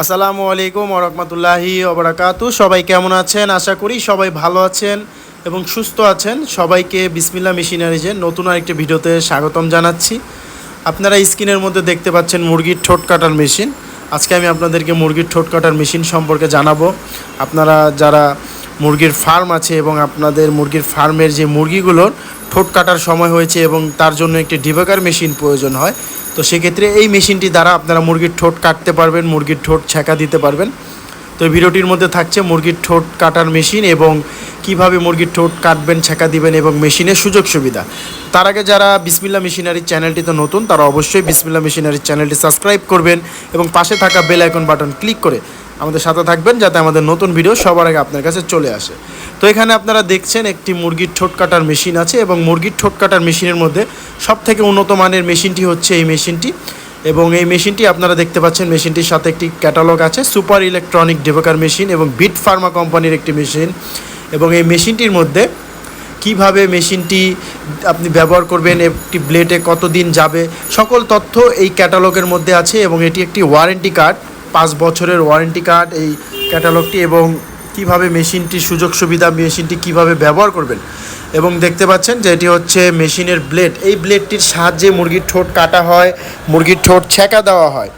আসসালামু আলাইকুম ওরহমতুল্লাহি ওবরাকাতু সবাই কেমন আছেন? আশা করি সবাই ভালো আছেন এবং সুস্থ আছেন। সবাইকে বিসমিল্লা মেশিনারিজের নতুন আরেকটি ভিডিওতে স্বাগতম জানাচ্ছি। আপনারা স্ক্রিনের মধ্যে দেখতে পাচ্ছেন মুরগির ঠোঁট কাটার মেশিন। আজকে আমি আপনাদেরকে মুরগির ঠোঁট কাটার মেশিন সম্পর্কে জানাব। আপনারা যারা মুরগির ফার্ম আছে এবং আপনাদের মুরগির ফার্মের যে মুরগিগুলোর ঠোঁট কাটার সময় হয়েছে এবং তার জন্য একটি ডিবেকার মেশিন প্রয়োজন হয় তো সেক্ষেত্রে এই মেশিনটি দ্বারা আপনারা মুরগির ঠোঁট কাটতে পারবেন, মুরগির ঠোঁট ছেঁকা দিতে পারবেন। তো ভিডিওটির মধ্যে থাকছে মুরগির ঠোঁট কাটার মেশিন এবং কীভাবে মুরগির ঠোঁট কাটবেন, ছেঁকা দিবেন এবং মেশিনের সুযোগ সুবিধা। তার আগে যারা বিসমিল্লা মেশিনারির চ্যানেলটিতে নতুন, তারা অবশ্যই বিসমিল্লা মেশিনারির চ্যানেলটি সাবস্ক্রাইব করবেন এবং পাশে থাকা বেল আইকন বাটন ক্লিক করে আমাদের সাথে থাকবেন যাতে আমাদের নতুন ভিডিও সবার আগে আপনার কাছে চলে আসে। তো এখানে আপনারা দেখছেন একটি মুরগির ঠোঁট কাটার মেশিন আছে এবং মুরগির ঠোঁট কাটার মেশিনের মধ্যে সব থেকে উন্নত মানের মেশিনটি হচ্ছে এই মেশিনটি এবং এই মেশিনটি আপনারা দেখতে পাচ্ছেন, মেশিনটির সাথে একটি ক্যাটালগ আছে সুপার ইলেকট্রনিক ডেভোকার মেশিন এবং বিট ফার্মা কোম্পানির একটি মেশিন এবং এই মেশিনটির মধ্যে কীভাবে মেশিনটি আপনি ব্যবহার করবেন, একটি ব্লেডে কতদিন যাবে, সকল তথ্য এই ক্যাটালগের মধ্যে আছে এবং এটি একটি ওয়ারেন্টি কার্ড পাঁচ বছরের ওয়ারেন্টি কার্ড এই ক্যাটালগটি এবং কীভাবে মেশিনটি সুযোগ সুবিধা মেশিনটি কীভাবে ব্যবহার করবেন। এবং দেখতে পাচ্ছেন যে এটি হচ্ছে মেশিনের ব্লেড এই ব্লেডটির সাহায্যে মুরগির ঠোঁট কাটা হয়, মুরগির ঠোঁট ছেঁকা দেওয়া হয়।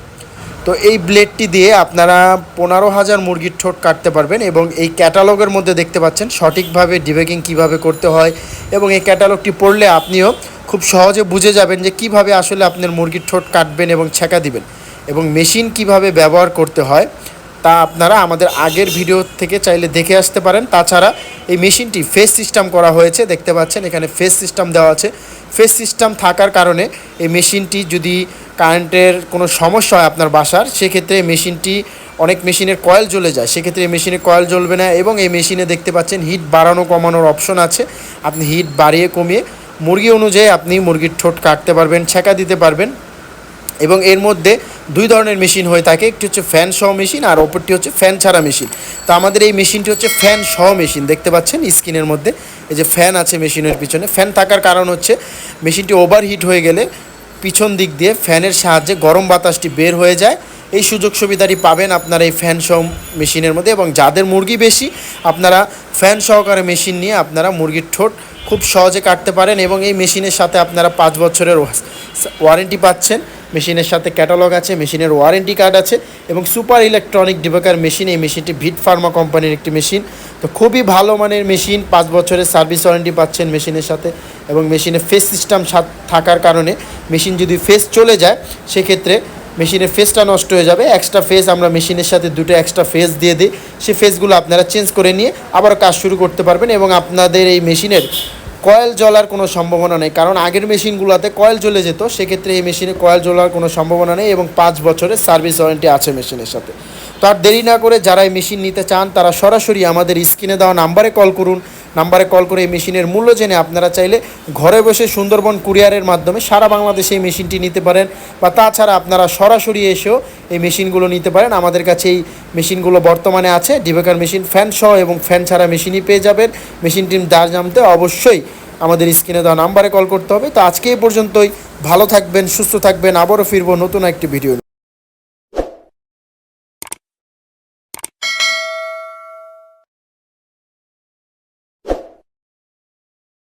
তো এই ব্লেডটি দিয়ে আপনারা পনেরো হাজার মুরগির ঠোঁট কাটতে পারবেন এবং এই ক্যাটালগের মধ্যে দেখতে পাচ্ছেন সঠিকভাবে ডিবেকিং কীভাবে করতে হয় এবং এই ক্যাটালগটি পড়লে আপনিও খুব সহজে বুঝে যাবেন যে কীভাবে আসলে আপনার মুরগির ঠোঁট কাটবেন এবং ছেঁকা দিবেন। এবং মেশিন কীভাবে ব্যবহার করতে হয়, তা আপনারা আমাদের আগের ভিডিও থেকে চাইলে দেখে আসতে পারেন। তাছাড়া এই মেশিনটি ফেস সিস্টেম করা হয়েছে, দেখতে পাচ্ছেন এখানে ফেস সিস্টেম দেওয়া আছে। ফেস সিস্টেম থাকার কারণে এই মেশিনটি যদি কারেন্টের কোনো সমস্যা হয় আপনার বাসার, সেক্ষেত্রে মেশিনটি অনেক মেশিনের কয়েল জ্বলে যায়। সেক্ষেত্রে এই মেশিনে কয়েল জ্বলবে না এবং এই মেশিনে দেখতে পাচ্ছেন হিট বাড়ানো কমানোর অপশন আছে। আপনি হিট বাড়িয়ে কমিয়ে মুরগি অনুযায়ী আপনি মুরগির ঠোঁট কাটতে পারবেন ছেঁকা দিতে পারবেন। এবং এর মধ্যে দুই ধরনের মেশিন হয়ে থাকে। একটি হচ্ছে ফ্যান সহ মেশিন আর অপরটি হচ্ছে ফ্যান ছাড়া মেশিন। তো আমাদের এই মেশিনটি হচ্ছে ফ্যান সহ মেশিন। দেখতে পাচ্ছেন স্ক্রিনের মধ্যে এই যে ফ্যান আছে মেশিনের পিছনে। ফ্যান থাকার কারণ হচ্ছে মেশিনটি ওভারহিট হয়ে গেলে পিছন দিক দিয়ে ফ্যানের সাহায্যে গরম বাতাসটি বের হয়ে যায়। এই সুযোগ সুবিধাটি পাবেন আপনারা এই ফ্যান সহ মেশিনের মধ্যে এবং যাদের মুরগি বেশি, আপনারা ফ্যান সহকারে মেশিন নিয়ে আপনারা মুরগির ঠোঁট খুব সহজে কাটতে পারেন এবং এই মেশিনের সাথে আপনারা পাঁচ বছরের ওয়ারেন্টি পাচ্ছেন। মেশিনের সাথে ক্যাটালগ আছে, মেশিনের ওয়ারেন্টি কার্ড আছে এবং সুপার ইলেকট্রনিক ডিবেকার মেশিন এই মেশিনটি ভিট ফার্মা কোম্পানির একটি মেশিন তো খুবই ভালো মানের মেশিন পাঁচ বছরের সার্ভিস ওয়ারেন্টি পাচ্ছেন মেশিনের সাথে এবং মেশিনে ফেস সিস্টেম থাকার কারণে মেশিন যদি ফেস চলে যায়, সেক্ষেত্রে মেশিনের ফেসটা নষ্ট হয়ে যাবে। এক্সট্রা ফেস আমরা মেশিনের সাথে দুটো এক্সট্রা ফেস দিয়ে দিই। সেই ফেসগুলো আপনারা চেঞ্জ করে নিয়ে আবার কাজ শুরু করতে পারবেন এবং আপনাদের এই মেশিনের কয়েল জ্বলার কোনো সম্ভাবনা নেই। কারণ আগের মেশিনগুলোতে কয়েল জ্বলে যেত, সেক্ষেত্রে এই মেশিনে কয়েল জ্বলার কোনো সম্ভাবনা নেই এবং পাঁচ বছরের সার্ভিস ওয়ারেন্টি আছে মেশিনের সাথে। তো আর দেরি না করে যারা এই মেশিন নিতে চান, তারা সরাসরি আমাদের স্ক্রিনে দেওয়া নাম্বারে কল করুন। নাম্বারে কল করে এই মেশিনের মূল্য জেনে আপনারা চাইলে ঘরে বসে সুন্দরবন কুরিয়ারের মাধ্যমে সারা বাংলাদেশে এই মেশিনটি নিতে পারেন বা তাছাড়া আপনারা সরাসরি এসেও এই মেশিনগুলো নিতে পারেন। আমাদের কাছে এই মেশিনগুলো বর্তমানে আছে। ডিবেকার মেশিন ফ্যান সহ এবং ফ্যান ছাড়া মেশিনই পেয়ে যাবেন। মেশিনটির দার জানতে অবশ্যই আমাদের স্ক্রিনে দেওয়া নাম্বারে কল করতে হবে। তো আজকে এই পর্যন্তই। ভালো থাকবেন, সুস্থ থাকবেন। আবারও ফিরবো নতুন একটি ভিডিও।